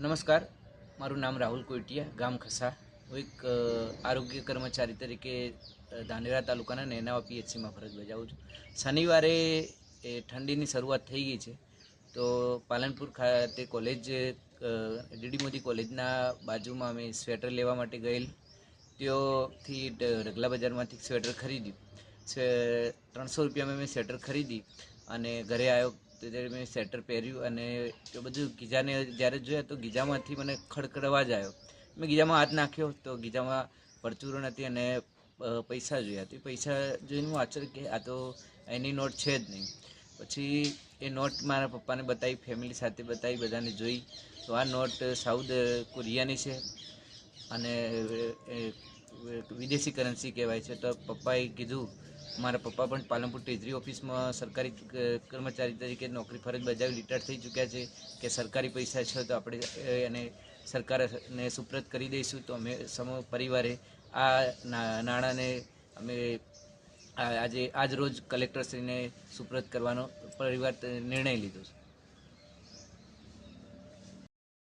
નમસ્કાર. મારું નામ રાહુલ કોઈટિયા, ગામ ખસા. હું એક આરોગ્ય કર્મચારી તરીકે ધાનેરા તાલુકાના નેનાવા પીએચસીમાં ફરજ બજાવું છું. શનિવારે, એ, ઠંડીની શરૂઆત થઈ ગઈ છે. તો પાલનપુર ખાતે કોલેજ ડીડી મોદી કોલેજના બાજુમાં અમે સ્વેટર લેવા માટે ગયેલ. ત્યોથી રગલા બજારમાંથી સ્વેટર ખરીદ્યું. ત્રણસો રૂપિયામાં મેં સ્વેટર ખરીદી અને ઘરે આવ્યો તો મેં સ્વેટર પહેર્યું અને એ બધું ગીજાને જ્યારે જોયા તો ગીજામાંથી મને ખડખડવા જ આવ્યો. મેં ગીજામાં હાથ નાખ્યો તો ગીજામાં પરચુરણ હતી અને પૈસા જોયા હતી. પૈસા જોઈને હું આચર કે આ તો એની નોટ છે જ નહીં. પછી એ નોટ મારા પપ્પાને બતાવી ફેમિલી સાથે બતાવી, બધાને જોઈ. તો આ નોટ સાઉથ કોરિયાની છે અને વિદેશી કરન્સી કહેવાય છે. તો પપ્પાએ કીધું મારા પપ્પા પણ પાલનપુર ટ્રેઝરી ઓફિસમાં સરકારી કર્મચારી તરીકે નોકરી ફરજ બજાવી રિટાયર થઈ ચૂક્યા છે કે સરકારી પૈસા છે તો આપણે એને સરકારને સુપ્રત કરી દઈશું. તો અમે સમ પરિવારે આ નાણાંને અમે આજે, આજ રોજ કલેક્ટરશ્રીને સુપ્રત કરવાનો પરિવાર નિર્ણય લીધો છે.